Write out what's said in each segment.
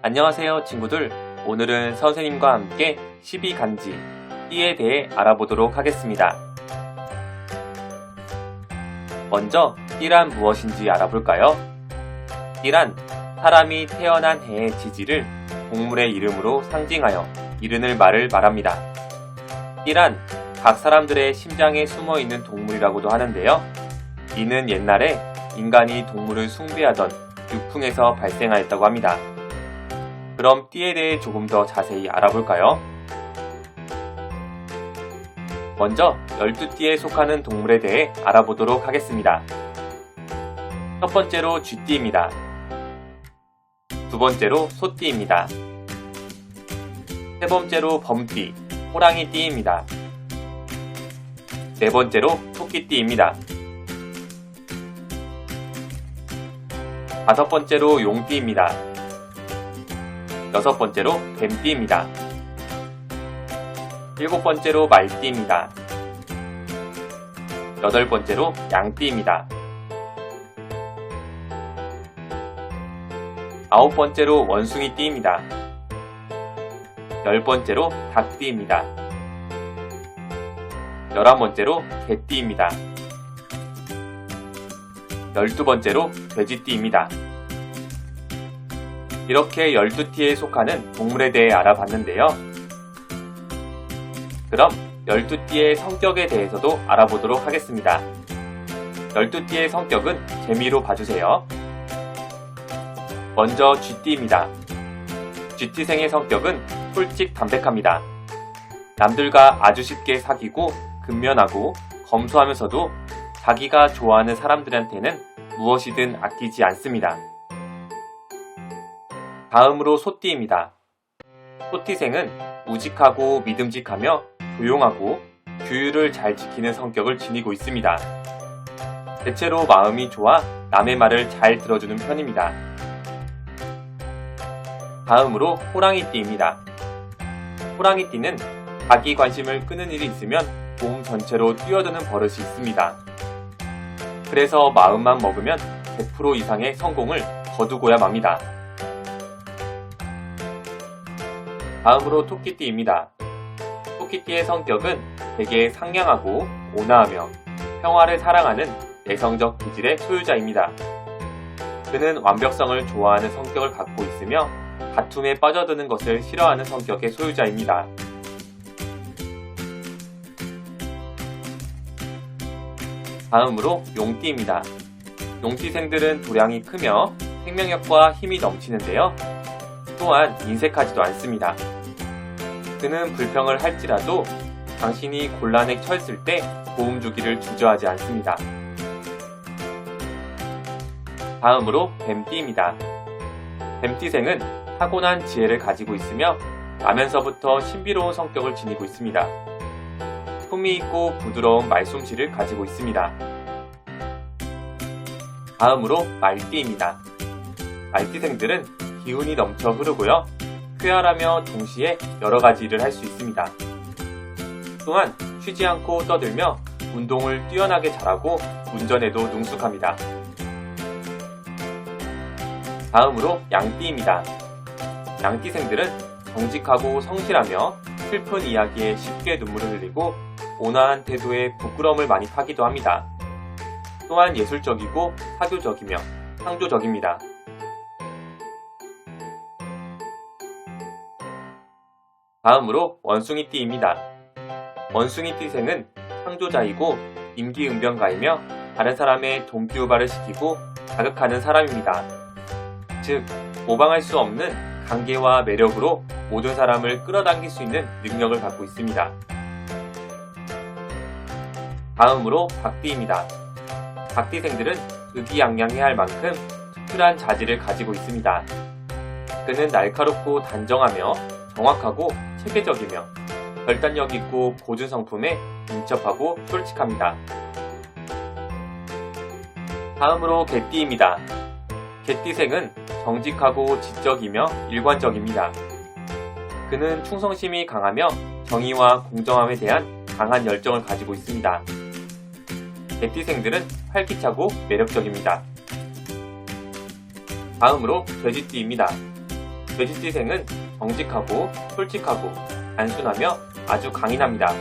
안녕하세요 친구들 오늘은 선생님과 함께 12간지 띠에 대해 알아보도록 하겠습니다 먼저 띠란 무엇인지 알아볼까요? 띠란 사람이 태어난 해의 지지를 동물의 이름으로 상징하여 이르는 말을 말합니다 띠란 각 사람들의 심장에 숨어있는 동물이라고도 하는데요 이는 옛날에 인간이 동물을 숭배하던 유풍에서 발생하였다고 합니다. 그럼 띠에 대해 조금 더 자세히 알아볼까요? 먼저 12띠에 속하는 동물에 대해 알아보도록 하겠습니다. 첫 번째로 쥐띠입니다. 두 번째로 소띠입니다. 세 번째로 범띠, 호랑이띠입니다. 네 번째로 토끼띠입니다. 다섯 번째로 용띠입니다. 여섯 번째로 뱀띠입니다. 일곱 번째로 말띠입니다. 여덟 번째로 양띠입니다. 아홉 번째로 원숭이띠입니다. 열 번째로 닭띠입니다. 열한 번째로 개띠입니다. 열두 번째로 돼지띠입니다. 이렇게 12띠에 속하는 동물에 대해 알아봤는데요. 그럼 12띠의 성격에 대해서도 알아보도록 하겠습니다. 12띠의 성격은 재미로 봐주세요. 먼저 쥐띠입니다. 쥐띠생의 성격은 솔직 담백합니다. 남들과 아주 쉽게 사귀고 근면하고 검소하면서도 자기가 좋아하는 사람들한테는 무엇이든 아끼지 않습니다. 다음으로 소띠입니다. 소띠생은 우직하고 믿음직하며 조용하고 규율을 잘 지키는 성격을 지니고 있습니다. 대체로 마음이 좋아 남의 말을 잘 들어주는 편입니다. 다음으로 호랑이띠입니다. 호랑이띠는 자기 관심을 끄는 일이 있으면 몸 전체로 뛰어드는 버릇이 있습니다. 그래서 마음만 먹으면 100% 이상의 성공을 거두고야 맙니다. 다음으로 토끼띠입니다. 토끼띠의 성격은 되게 상냥하고 온화하며 평화를 사랑하는 내성적 기질의 소유자입니다. 그는 완벽성을 좋아하는 성격을 갖고 있으며 다툼에 빠져드는 것을 싫어하는 성격의 소유자입니다. 다음으로 용띠입니다. 용띠생들은 도량이 크며 생명력과 힘이 넘치는데요. 또한 인색하지도 않습니다. 그는 불평을 할지라도 당신이 곤란에 처했을 때 도움 주기를 주저하지 않습니다. 다음으로 뱀띠입니다. 뱀띠생은 타고난 지혜를 가지고 있으며 나면서부터 신비로운 성격을 지니고 있습니다. 품이 있고 부드러운 말솜씨를 가지고 있습니다. 다음으로 말띠입니다. 말띠생들은 기운이 넘쳐 흐르고요. 쾌활하며 동시에 여러 가지 일을 할 수 있습니다. 또한 쉬지 않고 떠들며 운동을 뛰어나게 잘하고 운전에도 능숙합니다. 다음으로 양띠입니다. 양띠생들은 정직하고 성실하며 슬픈 이야기에 쉽게 눈물을 흘리고 온화한 태도에 부끄러움을 많이 타기도 합니다. 또한 예술적이고 사교적이며 창조적입니다. 다음으로 원숭이띠입니다. 원숭이띠생은 창조자이고 임기응변가이며 다른 사람의 동기유발을 시키고 자극하는 사람입니다. 즉, 모방할 수 없는 관계와 매력으로 모든 사람을 끌어당길 수 있는 능력을 갖고 있습니다. 다음으로 박띠입니다. 박띠생들은 의기양양해야 할 만큼 특별한 자질을 가지고 있습니다. 그는 날카롭고 단정하며 정확하고 체계적이며 결단력 있고 고준 성품에 민첩하고 솔직합니다. 다음으로 개띠입니다. 개띠생은 정직하고 지적이며 일관적입니다. 그는 충성심이 강하며 정의와 공정함에 대한 강한 열정을 가지고 있습니다. 개띠생들은 활기차고 매력적입니다. 다음으로 돼지띠입니다. 뇌시지생은 정직하고 솔직하고 단순하며 아주 강인합니다.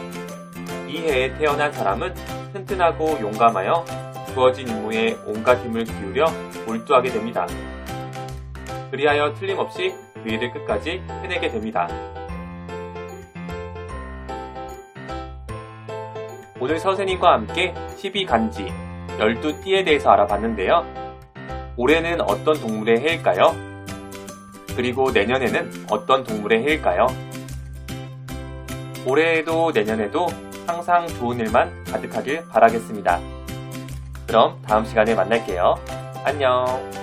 이 해에 태어난 사람은 튼튼하고 용감하여 주어진 임무에 온갖 힘을 기울여 몰두하게 됩니다. 그리하여 틀림없이 그 일을 끝까지 해내게 됩니다. 오늘 선생님과 함께 12간지, 12띠에 대해서 알아봤는데요. 올해는 어떤 동물의 해일까요? 그리고 내년에는 어떤 동물의 해일까요? 올해에도 내년에도 항상 좋은 일만 가득하길 바라겠습니다. 그럼 다음 시간에 만날게요. 안녕.